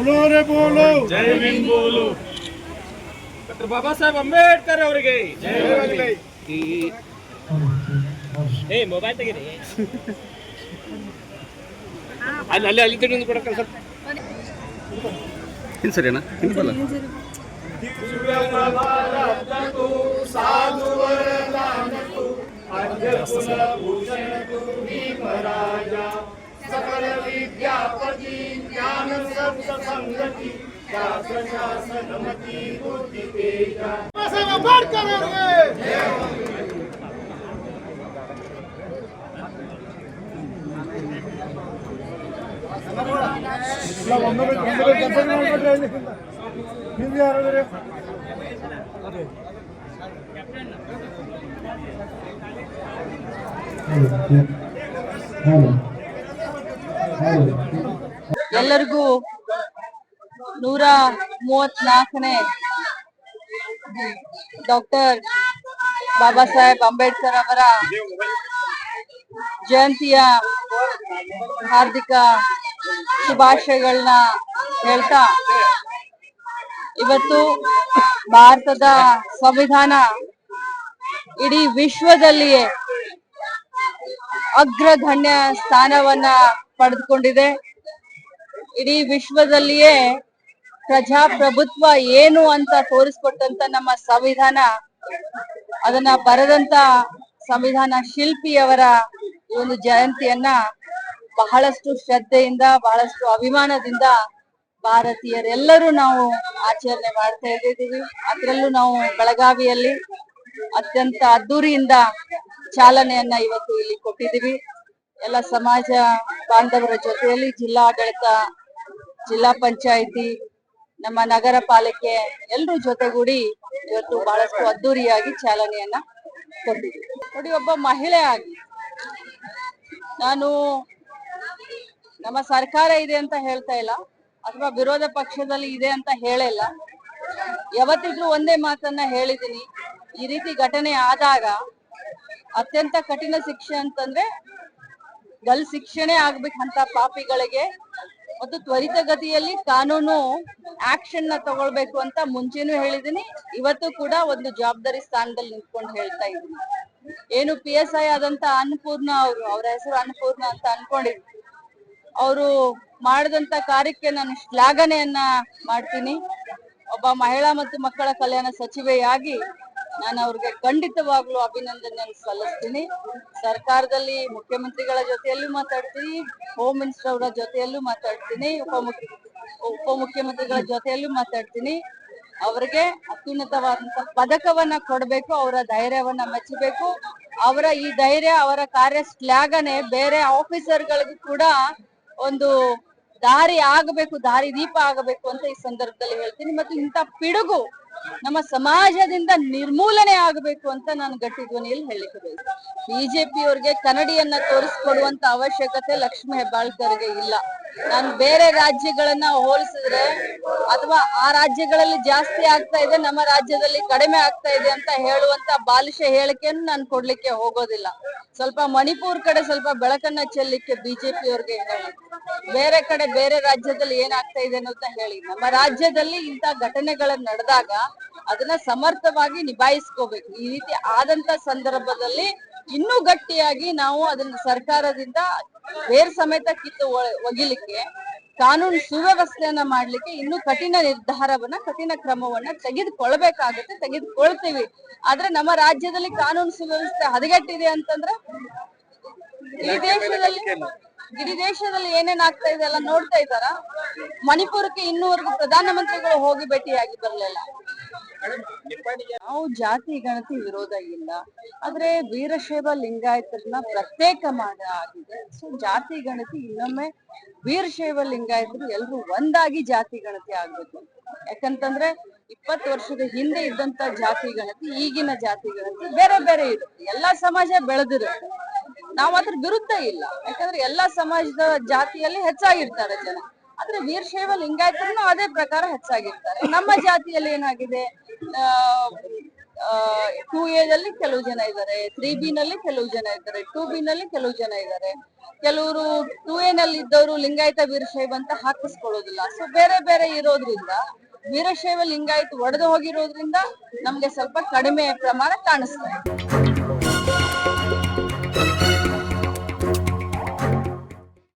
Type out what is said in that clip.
बोलो रे बोलो ಜೈ ಭೀಮ್ ಬೋಲು ಡಾಕ್ಟರ್ ಬಾಬಾ ಸಾಹೇಬ್ ಅಂಬೇಡ್ಕರ್ ಅವರಿಗೆ ಈ ಏ ಮೊಬೈಲ್ ತೆಗೀರಿ ಅಲ್ಲಿ ಅಲ್ಲಿ ಅಲ್ಲಿ ತೆಗೆದು ಕೊಡಕ್ಕೆ ಸ್ವಲ್ಪ ಹಿಂದೆ ಸರಿ ಅಣ್ಣ ಹಿಂದೆ ಬಲ್ಲ ಸಾಹೇಬ್ ಅಂಬೇಡ್ಕರ್ ಅವರಿಗೆ ಇಲ್ಲ, ಒಂದು ಬಿಟ್ಟು- ಒಂದು ಬಿಟ್ಟು ಕೆಲಸ ಮಾಡ್ಬಿಟ್ರೆ ಇಲ್ಲಿ ಹಿಂದೆ ಯಾರಾದ್ರೆ ಎಲ್ಲರಿಗೂ ನೂರ ಮೂವತ್ನಾಲ್ಕನೇ ಡಾಕ್ಟರ್ ಬಾಬಾ ಸಾಹೇಬ್ ಅಂಬೇಡ್ಕರ್ ಅವರ ಜಯಂತಿಯ ಹಾರ್ದಿಕ ಶುಭಾಶಯಗಳನ್ನ ಹೇಳ್ತಾ ಇವತ್ತು ಭಾರತದ ಸಂವಿಧಾನ ಇಡೀ ವಿಶ್ವದಲ್ಲಿಯೇ ಅಗ್ರಗಣ್ಯ ಸ್ಥಾನವನ್ನ ಪಡೆದುಕೊಂಡಿದೆ. ಇಡೀ ವಿಶ್ವದಲ್ಲಿಯೇ ಪ್ರಜಾಪ್ರಭುತ್ವ ಏನು ಅಂತ ತೋರಿಸ್ಕೊಟ್ಟಂತ ನಮ್ಮ ಸಂವಿಧಾನ, ಅದನ್ನ ಬರೆದಂತ ಸಂವಿಧಾನ ಶಿಲ್ಪಿಯವರ ಒಂದು ಜಯಂತಿಯನ್ನ ಬಹಳಷ್ಟು ಶ್ರದ್ಧೆಯಿಂದ, ಬಹಳಷ್ಟು ಅಭಿಮಾನದಿಂದ ಭಾರತೀಯರೆಲ್ಲರೂ ನಾವು ಆಚರಣೆ ಮಾಡ್ತಾ ಇದ್ದೀವಿ. ಅದರಲ್ಲೂ ನಾವು ಬೆಳಗಾವಿಯಲ್ಲಿ ಅತ್ಯಂತ ಅದ್ದೂರಿಯಿಂದ ಚಾಲನೆಯನ್ನ ಇವತ್ತು ಇಲ್ಲಿ ಕೊಟ್ಟಿದ್ದೀವಿ. ಎಲ್ಲ ಸಮಾಜ ಬಾಂಧವರ ಜೊತೆಯಲ್ಲಿ ಜಿಲ್ಲಾಡಳಿತ, ಜಿಲ್ಲಾ ಪಂಚಾಯಿತಿ, ನಮ್ಮ ನಗರ ಪಾಲಿಕೆ ಎಲ್ಲರೂ ಜೊತೆಗೂಡಿ ಇವತ್ತು ಬಹಳಷ್ಟು ಅದ್ದೂರಿಯಾಗಿ ಚಾಲನೆಯನ್ನ ಕೊಟ್ಟಿದ್ದೀವಿ. ನೋಡಿ, ಒಬ್ಬ ಮಹಿಳೆ ಆಗಿ ನಾನು ನಮ್ಮ ಸರ್ಕಾರ ಇದೆ ಅಂತ ಹೇಳ್ತಾ ಇಲ್ಲ, ಅಥವಾ ವಿರೋಧ ಪಕ್ಷದಲ್ಲಿ ಇದೆ ಅಂತ ಹೇಳಿಲ್ಲ. ಯಾವತ್ತಿದ್ರೂ ಒಂದೇ ಮಾತನ್ನ ಹೇಳಿದ್ದೀನಿ. ಈ ರೀತಿ ಘಟನೆ ಆದಾಗ ಅತ್ಯಂತ ಕಠಿಣ ಶಿಕ್ಷೆ ಅಂತಂದ್ರೆ ಗಲ್ ಶಿಕ್ಷಣೆ ಆಗ್ಬೇಕಂತ ಪಾಪಿಗಳಿಗೆ ಮತ್ತು ತ್ವರಿತಗತಿಯಲ್ಲಿ ಕಾನೂನು ಆಕ್ಷನ್ನ ತಗೊಳ್ಬೇಕು ಅಂತ ಮುಂಚೆನೂ ಹೇಳಿದೀನಿ. ಇವತ್ತು ಕೂಡ ಒಂದು ಜವಾಬ್ದಾರಿ ಸ್ಥಾನದಲ್ಲಿ ನಿಂತ್ಕೊಂಡು ಹೇಳ್ತಾ ಇದ್ದೀನಿ. ಏನು ಪಿ ಎಸ್ ಐ ಆದಂತ ಅನ್ನಪೂರ್ಣ ಅವರು, ಅವರ ಹೆಸರು ಅನ್ನಪೂರ್ಣ ಅಂತ ಅನ್ಕೊಂಡಿದ್ವಿ ಅವರು ಮಾಡಿದಂತ ಕಾರ್ಯಕ್ಕೆ ನಾನು ಶ್ಲಾಘನೆಯನ್ನ ಮಾಡ್ತೀನಿ. ಒಬ್ಬ ಮಹಿಳಾ ಮತ್ತು ಮಕ್ಕಳ ಕಲ್ಯಾಣ ಸಚಿವೆಯಾಗಿ ನಾನು ಅವ್ರಿಗೆ ಖಂಡಿತವಾಗ್ಲೂ ಅಭಿನಂದನೆ ಸಲ್ಲಿಸ್ತೀನಿ. ಸರ್ಕಾರದಲ್ಲಿ ಮುಖ್ಯಮಂತ್ರಿಗಳ ಜೊತೆಯಲ್ಲೂ ಮಾತಾಡ್ತೀನಿ ಹೋಮ್ ಮಿನಿಸ್ಟರ್ ಅವರ ಜೊತೆಯಲ್ಲೂ ಮಾತಾಡ್ತೀನಿ ಉಪಮುಖ್ಯ ಉಪಮುಖ್ಯಮಂತ್ರಿಗಳ ಜೊತೆಯಲ್ಲೂ ಮಾತಾಡ್ತೀನಿ. ಅವರಿಗೆ ಅತ್ಯುನ್ನತವಾದಂತ ಪದಕವನ್ನ ಕೊಡಬೇಕು, ಅವರ ಧೈರ್ಯವನ್ನ ಮೆಚ್ಚಬೇಕು. ಅವರ ಈ ಧೈರ್ಯ, ಅವರ ಕಾರ್ಯ ಶ್ಲಾಘನೆ ಬೇರೆ ಆಫೀಸರ್ಗಳಿಗೂ ಕೂಡ ಒಂದು ದಾರಿ ಆಗಬೇಕು, ದಾರಿ ದೀಪ ಆಗಬೇಕು ಅಂತ ಈ ಸಂದರ್ಭದಲ್ಲಿ ಹೇಳ್ತೀನಿ. ಮತ್ತು ಇಂಥ ಪಿಡುಗು ನಮ್ಮ ಸಮಾಜದಿಂದ ನಿರ್ಮೂಲನೆ ಆಗಬೇಕು ಅಂತ ನಾನು ಗಟ್ಟಿ ಧ್ವನಿಯಲ್ಲಿ ಹೇಳಿಕೆ ಬಿಜೆಪಿ ಅವ್ರಿಗೆ ಕನ್ನಡಿಯನ್ನ ತೋರಿಸ್ಕೊಡುವಂತ ಅವಶ್ಯಕತೆ ಲಕ್ಷ್ಮೀ ಹೆಬ್ಬಾಳ್ಕರ್ಗೆ ಇಲ್ಲ. ನಾನು ಬೇರೆ ರಾಜ್ಯಗಳನ್ನ ಹೋಲಿಸಿದ್ರೆ ಅಥವಾ ಆ ರಾಜ್ಯಗಳಲ್ಲಿ ಜಾಸ್ತಿ ಆಗ್ತಾ ಇದೆ, ನಮ್ಮ ರಾಜ್ಯದಲ್ಲಿ ಕಡಿಮೆ ಆಗ್ತಾ ಇದೆ ಅಂತ ಹೇಳುವಂತ ಬಾಲಿಷ ಹೇಳಿಕೆಯನ್ನು ನಾನು ಕೊಡ್ಲಿಕ್ಕೆ ಹೋಗೋದಿಲ್ಲ. ಸ್ವಲ್ಪ ಮಣಿಪುರ್ ಕಡೆ ಸ್ವಲ್ಪ ಬೆಳಕನ್ನ ಚೆಲ್ಲಿಕ್ಕೆ ಬಿಜೆಪಿ ಅವ್ರಿಗೆ ಹೇಳಿ. ಬೇರೆ ಕಡೆ ಬೇರೆ ರಾಜ್ಯದಲ್ಲಿ ಏನಾಗ್ತಾ ಇದೆ ಅನ್ನೋದನ್ನ ಹೇಳಿ. ನಮ್ಮ ರಾಜ್ಯದಲ್ಲಿ ಇಂತ ಘಟನೆಗಳು ನಡೆದಾಗ ಅದನ್ನ ಸಮರ್ಥವಾಗಿ ನಿಭಾಯಿಸ್ಕೋಬೇಕು. ಈ ರೀತಿ ಆದಂತ ಸಂದರ್ಭದಲ್ಲಿ ಇನ್ನೂ ಗಟ್ಟಿಯಾಗಿ ನಾವು ಅದನ್ನ ಸರ್ಕಾರದಿಂದ ಬೇರ್ ಸಮೇತ ಕಿತ್ತು ಒಗಿಲಿಕ್ಕೆ, ಕಾನೂನು ಸುವ್ಯವಸ್ಥೆಯನ್ನ ಮಾಡ್ಲಿಕ್ಕೆ ಇನ್ನು ಕಠಿಣ ನಿರ್ಧಾರವನ್ನ, ಕಠಿಣ ಕ್ರಮವನ್ನ ತೆಗೆದುಕೊಳ್ಬೇಕಾಗುತ್ತೆ, ತೆಗೆದುಕೊಳ್ತೀವಿ. ಆದ್ರೆ ನಮ್ಮ ರಾಜ್ಯದಲ್ಲಿ ಕಾನೂನು ಸುವ್ಯವಸ್ಥೆ ಹದಗೆಟ್ಟಿದೆ ಅಂತಂದ್ರೆ ಈ ದೇಶದಲ್ಲಿ, ಇಡೀ ದೇಶದಲ್ಲಿ ಏನೇನ್ ಆಗ್ತಾ ಇದೆ ಎಲ್ಲ ನೋಡ್ತಾ ಇದ್ದಾರ? ಮಣಿಪುರಕ್ಕೆ ಇನ್ನೂವರೆಗೂ ಪ್ರಧಾನಮಂತ್ರಿಗಳು ಹೋಗಿ ಭೇಟಿಯಾಗಿ ಬರ್ಲಿಲ್ಲ. ನಾವು ಜಾತಿ ಗಣತಿ ವಿರೋಧ ಇಲ್ಲ. ಆದ್ರೆ ವೀರಶೈವ ಲಿಂಗಾಯತರನ್ನ ಪ್ರತ್ಯೇಕ ಮಾಡ ಆಗಿದೆ. ಸೊ ಜಾತಿ ಗಣತಿ ಇನ್ನೊಮ್ಮೆ ವೀರಶೈವ ಲಿಂಗಾಯತರು ಎಲ್ರು ಒಂದಾಗಿ ಜಾತಿ ಗಣತಿ ಆಗ್ಬೇಕು. ಯಾಕಂತಂದ್ರೆ ಇಪ್ಪತ್ತು ವರ್ಷದ ಹಿಂದೆ ಇದ್ದಂತ ಜಾತಿ ಗಣತಿ, ಈಗಿನ ಜಾತಿ ಗಣತಿ ಬೇರೆ ಬೇರೆ ಇರುತ್ತೆ. ಎಲ್ಲಾ ಸಮಾಜ ಬೆಳೆದಿರುತ್ತೆ. ನಾವು ಅದ್ರ ವಿರುದ್ಧ ಇಲ್ಲ. ಯಾಕಂದ್ರೆ ಎಲ್ಲಾ ಸಮಾಜದ ಜಾತಿಯಲ್ಲಿ ಹೆಚ್ಚಾಗಿರ್ತಾರೆ ಜನ. ಆದ್ರೆ ವೀರಶೈವ ಲಿಂಗಾಯತರನ್ನು ಅದೇ ಪ್ರಕಾರ ಹೆಚ್ಚಾಗಿರ್ತಾರೆ. ನಮ್ಮ ಜಾತಿಯಲ್ಲಿ ಏನಾಗಿದೆ? ಟೂ ಎ ಕೆಲವು ಜನ ಇದ್ದಾರೆ ತ್ರೀ ಬಿ ನಲ್ಲಿ ಕೆಲವು ಜನ ಇದ್ದಾರೆ ಟೂ ಬಿ ನಲ್ಲಿ ಕೆಲವು ಜನ ಇದ್ದಾರೆ. ಕೆಲವರು ಟೂ ಎ ನಲ್ಲಿ ಇದ್ದವರು ಲಿಂಗಾಯತ ವೀರಶೈವ ಅಂತ ಹಾಕಿಸ್ಕೊಳ್ಳೋದಿಲ್ಲ. ಸೊ ಬೇರೆ ಬೇರೆ ಇರೋದ್ರಿಂದ ವೀರಶೈವ ಲಿಂಗಾಯತ ಒಡೆದು ಹೋಗಿರೋದ್ರಿಂದ ನಮ್ಗೆ ಸ್ವಲ್ಪ ಕಡಿಮೆ ಪ್ರಮಾಣ ಕಾಣಿಸ್ತಾ